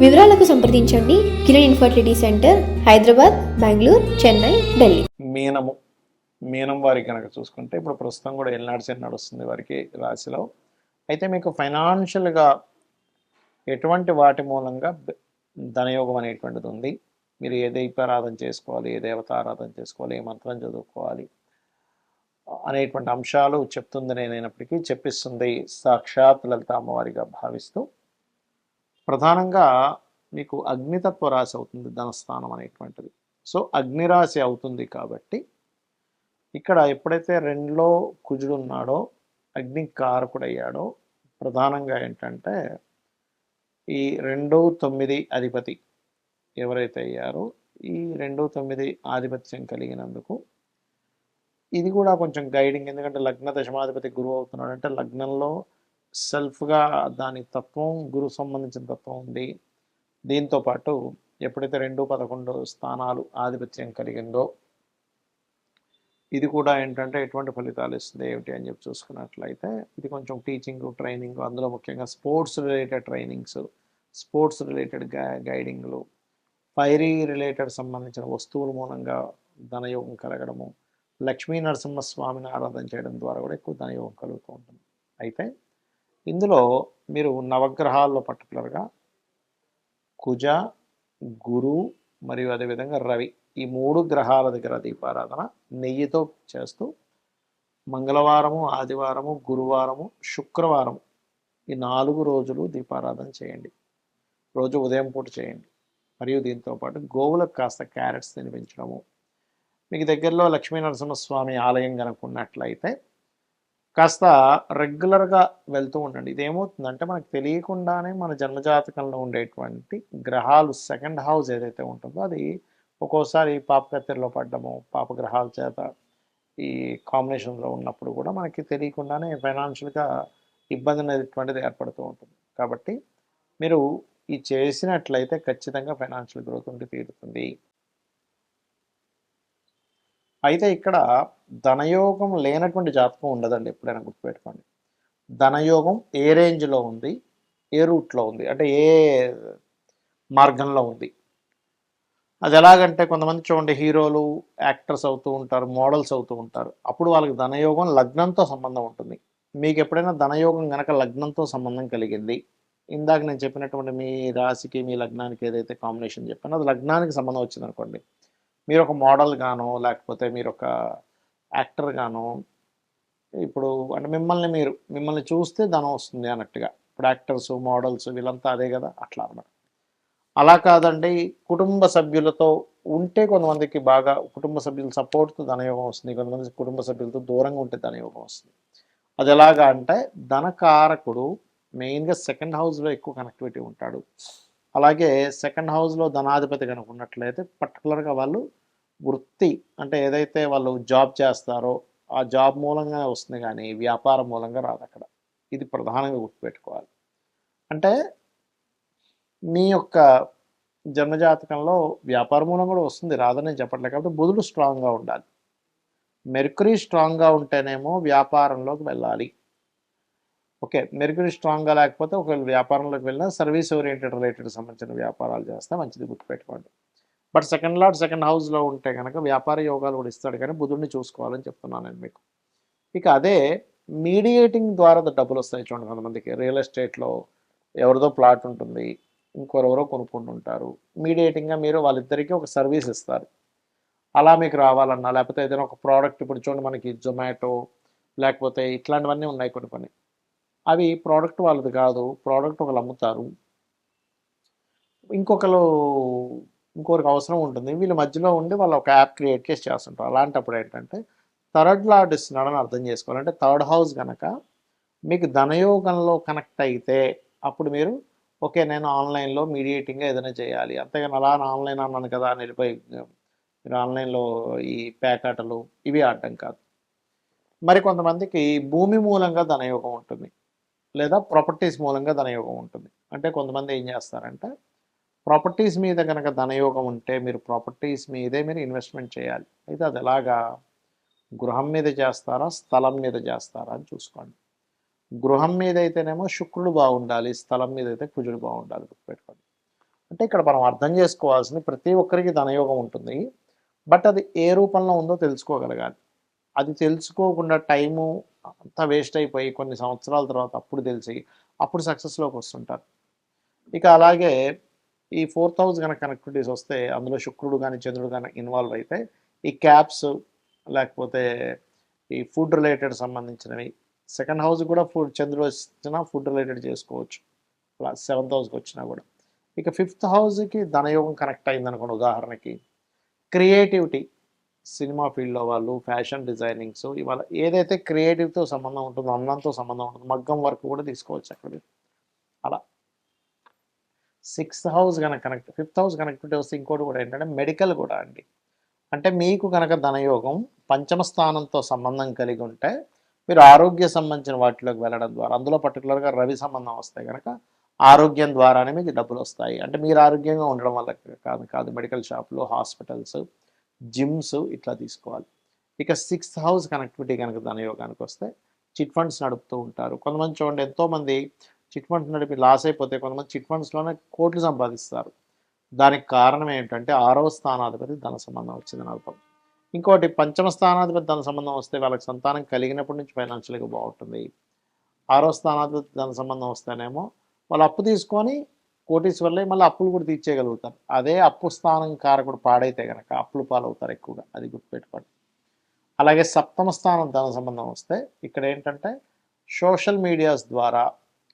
వివరాలకు సంప్రదించండి. Kiran infertility centre Hyderabad Bengaluru Chennai Delhi. మీనము. మీనం వారికి కనుక చూసుకుంటే ఇప్పుడు ప్రస్తుతం కూడా ఎల్నాడు సెన్ నడుస్తుంది వారికి రాశిలో. అయితే మీకు ఫైనాన్షియల్గా ఎటువంటి వాటి మూలంగా ధనయోగం అనేటువంటిది ఉంది. మీరు ఏ దీపారాధన చేసుకోవాలి ఏ దేవత ఆరాధన చేసుకోవాలి ఏ మంత్రం చదువుకోవాలి అనేటువంటి అంశాలు చెప్తుంది నేనైనప్పటికీ చెప్పిస్తుంది సాక్షాత్ లలిత అమ్మవారిగా భావిస్తూ. ప్రధానంగా మీకు అగ్నితత్వ రాశి అవుతుంది ధనస్థానం అనేటువంటిది. సో అగ్నిరాశి అవుతుంది కాబట్టి ఇక్కడ ఎప్పుడైతే రెండులో కుజుడు ఉన్నాడో అగ్ని కారకుడయ్యాడో ప్రధానంగా ఏంటంటే ఈ రెండు తొమ్మిది అధిపతి ఎవరైతే అయ్యారో ఈ రెండు తొమ్మిది ఆధిపత్యం కలిగినందుకు ఇది కూడా కొంచెం గైడింగ్ ఎందుకంటే లగ్న దశమాధిపతి గురువు అవుతున్నాడు అంటే లగ్నంలో సెల్ఫ్గా దాని తత్వం గురువు సంబంధించిన తత్వం ఉంది. దీంతో పాటు ఎప్పుడైతే రెండు పదకొండు స్థానాలు ఆధిపత్యం కలిగిందో ఇది కూడా ఏంటంటే ఎటువంటి ఫలితాలు ఇస్తుంది ఏమిటి అని చెప్పి చూసుకున్నట్లయితే ఇది కొంచెం టీచింగ్ ట్రైనింగ్ అందులో ముఖ్యంగా sports related trainings sports related గైడింగ్లు fiery related సంబంధించిన వస్తువుల మూలంగా ధనయోగం కలగడము లక్ష్మీ నరసింహస్వామిని ఆరాధన చేయడం ద్వారా కూడా ఎక్కువ ధనయోగం కలుగుతూ ఉంటుంది. అయితే ఇందులో మీరు నవగ్రహాల్లో పర్టికులర్గా కుజ గురు మరియు అదేవిధంగా రవి ఈ మూడు గ్రహాల దగ్గర దీపారాధన నెయ్యితో చేస్తూ మంగళవారము ఆదివారము గురువారము శుక్రవారము ఈ నాలుగు రోజులు దీపారాధన చేయండి. రోజు ఉదయం పూట చేయండి. మరియు దీంతో పాటు గోవులకు కాస్త క్యారెట్స్ తినిపించడము. మీకు దగ్గరలో లక్ష్మీ నరసింహస్వామి ఆలయం కనుక్కున్నట్లయితే కాస్త రెగ్యులర్గా వెళ్తూ ఉండండి. ఇది ఏమవుతుందంటే మనకు తెలియకుండానే మన జన్మజాతకంలో ఉండేటువంటి గ్రహాలు సెకండ్ హౌస్ ఏదైతే ఉంటుందో అది ఒక్కోసారి పాపకత్తెరలో పడ్డము పాపగ్రహాల చేత ఈ కాంబినేషన్లో ఉన్నప్పుడు కూడా మనకి తెలియకుండానే ఫైనాన్షియల్గా ఇబ్బంది అనేటువంటిది ఏర్పడుతూ ఉంటుంది. కాబట్టి మీరు ఈ చేసినట్లయితే ఖచ్చితంగా ఫైనాన్షియల్ గ్రోత్ ఉండి తీరుతుంది. అయితే ఇక్కడ ధనయోగం లేనటువంటి జాతకం ఉండదండి ఎప్పుడైనా గుర్తుపెట్టుకోండి. ధనయోగం ఏ రేంజ్లో ఉంది? ఏ రూట్లో ఉంది? అంటే ఏ మార్గంలో ఉంది? అది ఎలాగంటే కొంతమంది చూడండి హీరోలు యాక్టర్స్ అవుతూ ఉంటారు మోడల్స్ అవుతూ ఉంటారు. అప్పుడు వాళ్ళకి ధనయోగం లగ్నంతో సంబంధం ఉంటుంది. మీకు ఎప్పుడైనా ధనయోగం కనుక లగ్నంతో సంబంధం కలిగింది? ఇందాక నేను చెప్పినటువంటి మీ రాశికి మీ లగ్నానికి ఏదైతే కాంబినేషన్ చెప్పానో అది లగ్నానికి సంబంధం వచ్చింది అనుకోండి మీరు ఒక మోడల్ గానో లేకపోతే మీరు ఒక యాక్టర్గాను ఇప్పుడు అంటే మిమ్మల్ని మీరు మిమ్మల్ని చూస్తే ధనం వస్తుంది అన్నట్టుగా. ఇప్పుడు యాక్టర్స్ మోడల్స్ వీళ్ళంతా అదే కదా అట్లా అన్నారు అలా కాదండి కుటుంబ సభ్యులతో ఉంటే కొంతమందికి బాగా కుటుంబ సభ్యుల సపోర్ట్తో ధనయోగం వస్తుంది కొంతమంది కుటుంబ సభ్యులతో దూరంగా ఉంటే ధనయోగం వస్తుంది. అది ఎలాగా అంటే ధనకారకుడు మెయిన్గా సెకండ్ హౌస్లో ఎక్కువ కనెక్టివిటీ ఉంటాడు. అలాగే సెకండ్ హౌస్లో ధనాధిపతి కనుక ఉన్నట్లయితే పర్టికులర్గా వాళ్ళు వృత్తి అంటే ఏదైతే వాళ్ళు జాబ్ చేస్తారో ఆ జాబ్ మూలంగా వస్తుంది కానీ వ్యాపారం మూలంగా రాదు అక్కడ. ఇది ప్రధానంగా గుర్తుపెట్టుకోవాలి. అంటే మీ యొక్క జన్మజాతకంలో వ్యాపార మూలం కూడా వస్తుంది. రాదని చెప్పట్లేదు కాబట్టి బుధుడు స్ట్రాంగ్గా ఉండాలి. మెర్కురీ స్ట్రాంగ్గా ఉంటేనేమో వ్యాపారంలోకి వెళ్ళాలి. ఓకే మెర్కురీ స్ట్రాంగ్గా లేకపోతే ఒకవేళ వ్యాపారంలోకి వెళ్ళినా సర్వీస్ ఓరియంటెడ్ రిలేటెడ్ సంబంధించిన వ్యాపారాలు చేస్తే మంచిది గుర్తుపెట్టుకోండి. బట్ సెకండ్ లాట్ సెకండ్ హౌస్లో ఉంటే కనుక వ్యాపార యోగాలు కూడా ఇస్తాడు. కానీ బుధుడిని చూసుకోవాలని చెప్తున్నాను నేను మీకు. ఇక అదే మీడియేటింగ్ ద్వారా డబ్బులు వస్తాయి చూడండి కొంతమందికి. రియల్ ఎస్టేట్లో ఎవరిదో ప్లాట్ ఉంటుంది. ఇంకొరెవరో కొనుక్కుంటుంటారు. మీడియేటింగ్గా మీరు వాళ్ళిద్దరికీ ఒక సర్వీస్ ఇస్తారు. అలా మీకు రావాలన్నా లేకపోతే ఏదైనా ఒక ప్రోడక్ట్ ఇప్పుడు చూడండి మనకి జొమాటో లేకపోతే ఇట్లాంటివన్నీ ఉన్నాయి కొన్ని కొన్ని. అవి ప్రోడక్ట్ వాళ్ళది కాదు. ప్రోడక్ట్ ఒకరు అమ్ముతారు. ఇంకొకరు ఇంకొకరికి అవసరం ఉంటుంది. వీళ్ళ మధ్యలో ఉండి వాళ్ళు ఒక యాప్ క్రియేట్ చేసి చేస్తుంటారు. అలాంటప్పుడు ఏంటంటే థర్డ్ లార్డ్ ఇస్తున్నాడని అర్థం చేసుకోవాలంటే థర్డ్ హౌస్ కనుక మీకు ధనయోగంలో కనెక్ట్ అయితే అప్పుడు మీరు ఓకే నేను ఆన్లైన్లో మీడియేటింగ్గా ఏదైనా చేయాలి. అంతేగాని అలా ఆన్లైన్ అన్నాను కదా అని వెళ్ళిపోయి మీరు ఆన్లైన్లో ఈ ప్యాకాటలు ఇవి ఆడటం కాదు. మరి కొంతమందికి భూమి మూలంగా ధనయోగం ఉంటుంది. లేదా ప్రాపర్టీస్ మూలంగా ధనయోగం ఉంటుంది. అంటే కొంతమంది ఏం చేస్తారంటే ప్రాపర్టీస్ మీద కనుక ధనయోగం ఉంటే మీరు ప్రాపర్టీస్ మీదే మీరు ఇన్వెస్ట్మెంట్ చేయాలి. అయితే అది ఎలాగా? గృహం మీద చేస్తారా? స్థలం మీద చేస్తారా? అని చూసుకోండి. గృహం మీద అయితేనేమో శుక్రుడు బాగుండాలి స్థలం మీద అయితే కుజుడు బాగుండాలి గుర్తుపెట్టుకోండి అంటే ఇక్కడ మనం అర్థం చేసుకోవాల్సింది ప్రతి ఒక్కరికి ధనయోగం ఉంటుంది. బట్ అది ఏ రూపంలో ఉందో తెలుసుకోగలగాలి. అది తెలుసుకోకుండా టైము అంతా వేస్ట్ అయిపోయి కొన్ని సంవత్సరాల తర్వాత అప్పుడు తెలిసి అప్పుడు సక్సెస్లోకి వస్తుంటారు. ఇక అలాగే ఈ ఫోర్త్ థౌజండ్ కనుక కనెక్టివిటీస్ వస్తే అందులో శుక్రుడు కానీ చంద్రుడు కానీ ఇన్వాల్వ్ అయితే ఈ క్యాప్స్ లేకపోతే ఈ ఫుడ్ రిలేటెడ్ సంబంధించినవి. సెకండ్ హౌస్ కూడా ఫుడ్ చంద్రుడు వచ్చినా ఫుడ్ రిలేటెడ్ చేసుకోవచ్చు. ప్లస్ సెవెంత్ హౌస్కి వచ్చినా కూడా. ఇక ఫిఫ్త్ హౌస్కి ధనయోగం కనెక్ట్ అయింది అనుకోండి ఉదాహరణకి. క్రియేటివిటీ సినిమా ఫీల్డ్లో వాళ్ళు ఫ్యాషన్ డిజైనింగ్స్ ఇవాళ ఏదైతే క్రియేటివ్తో సంబంధం ఉంటుందో అన్నంతో సంబంధం ఉంటుందో మగ్గం వర్క్ కూడా తీసుకోవచ్చు అక్కడ. సిక్స్త్ హౌస్ కనుక కనెక్ట్ ఫిఫ్త్ హౌస్ కనెక్టివిటీ వస్తే ఇంకోటి కూడా ఏంటంటే మెడికల్ కూడా అండి. అంటే మీకు కనుక ధనయోగం పంచమ స్థానంతో సంబంధం కలిగి ఉంటే మీరు ఆరోగ్య సంబంధించిన వాటిలోకి వెళ్ళడం ద్వారా అందులో పర్టికులర్గా రవి సంబంధం వస్తే కనుక ఆరోగ్యం ద్వారానే మీకు డబ్బులు వస్తాయి. అంటే మీరు ఆరోగ్యంగా ఉండడం వల్ల కాదు కాదు. మెడికల్ షాపులు హాస్పిటల్స్ జిమ్స్ ఇట్లా తీసుకోవాలి. ఇక సిక్స్త్ హౌస్ కనెక్టివిటీ కనుక ధనయోగానికి వస్తే చిట్ ఫండ్స్ నడుపుతూ ఉంటారు. కొంతమంది చూడండి ఎంతోమంది చిట్ ఫండ్స్ నడిపి లాస్ అయిపోతే కొంతమంది చిట్ ఫండ్స్లోనే కోట్లు సంపాదిస్తారు. దానికి కారణం ఏంటంటే ఆరవ స్థానాధిపతి ధన సంబంధం వచ్చిందని అర్థం. ఇంకోటి పంచమ స్థానాధిపతి ధన సంబంధం వస్తే వాళ్ళకి సంతానం కలిగినప్పటి నుంచి ఫైనాన్షియల్గా బాగుంటుంది. ఆరో స్థానాధిపతి ధన సంబంధం వస్తేనేమో వాళ్ళు అప్పు తీసుకొని కోటీశ్వర్లే మళ్ళీ అప్పులు కూడా తీర్చేయగలుగుతారు. అదే అప్పు స్థానం కారకుడు పాడైతే కనుక అప్పులు పాలవుతారు ఎక్కువగా. అది గుర్తుపెట్టుకోండి. అలాగే సప్తమ స్థానం ధన సంబంధం వస్తే ఇక్కడ ఏంటంటే సోషల్ మీడియాస్ ద్వారా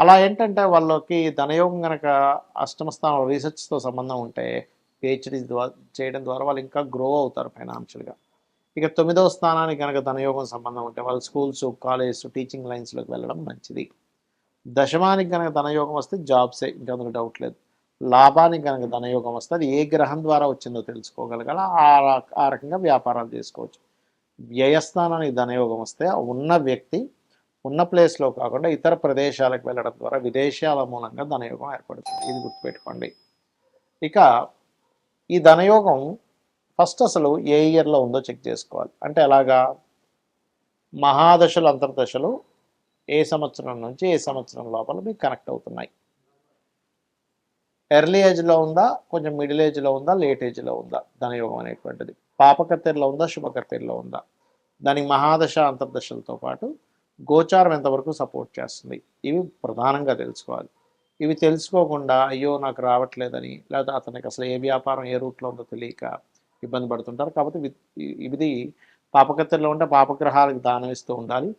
అలా ఏంటంటే వాళ్ళకి ధనయోగం కనుక అష్టమస్థానం రీసెర్చ్తో సంబంధం ఉంటే పిహెచ్డీ ద్వారా చేయడం ద్వారా వాళ్ళు ఇంకా గ్రో అవుతారు ఫైనాన్షియల్గా ఇక తొమ్మిదవ స్థానానికి కనుక ధనయోగం సంబంధం ఉంటే వాళ్ళు స్కూల్స్ కాలేజెస్ టీచింగ్ లైన్స్లోకి వెళ్ళడం మంచిది. దశమానికి కనుక ధనయోగం వస్తే జాబ్సే ఇంకా అందులో డౌట్ లేదు. లాభానికి కనుక ధనయోగం వస్తే అది ఏ గ్రహం ద్వారా వచ్చిందో తెలుసుకోగలగాల. ఆ ఆ రకంగా వ్యాపారాలు చేసుకోవచ్చు. వ్యయస్థానానికి ధనయోగం వస్తే ఉన్న వ్యక్తి ఉన్న ప్లేస్లో కాకుండా ఇతర ప్రదేశాలకు వెళ్ళడం ద్వారా విదేశాల మూలంగా ధనయోగం ఏర్పడుతుంది. ఇది గుర్తుపెట్టుకోండి. ఇక ఈ ధనయోగం ఫస్ట్ అసలు ఏ ఇయర్లో ఉందో చెక్ చేసుకోవాలి. అంటే ఎలాగా? మహాదశలు అంతర్దశలు ఏ సంవత్సరం నుంచి ఏ సంవత్సరం లోపల మీకు కనెక్ట్ అవుతున్నాయి. ఎర్లీ ఏజ్లో ఉందా? కొంచెం మిడిల్ ఏజ్లో ఉందా? లేట్ ఏజ్లో ఉందా? ధనయోగం అనేటువంటిది. పాపకత్తెరలో ఉందా? శుభకత్తెరలో ఉందా? దానికి మహాదశ అంతర్దశలతో పాటు గోచారం ఎంతవరకు సపోర్ట్ చేస్తుంది? ఇవి ప్రధానంగా తెలుసుకోవాలి. ఇవి తెలుసుకోకుండా అయ్యో నాకు రావట్లేదని లేదా అతనికి అసలు ఏ వ్యాపారం ఏ రూట్లో ఉందో తెలియక ఇబ్బంది పడుతుంటారు. కాబట్టి ఇది పాపకత్తెల్లో ఉంటే పాపగ్రహాలకు దానం ఇస్తూ ఉండాలి.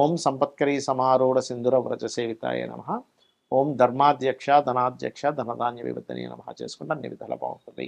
ఓం సంపత్కరీ సమారూఢ సింధుర వ్రజ సేవితాయ నమ. ఓం ధర్మాధ్యక్ష ధనాధ్యక్ష ధనధాన్య వివర్ధనీయ నమ చేసుకుంటే అన్ని విధాలు బాగుంటుంది.